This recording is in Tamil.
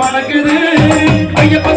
மணக்குது. ஐயப்ப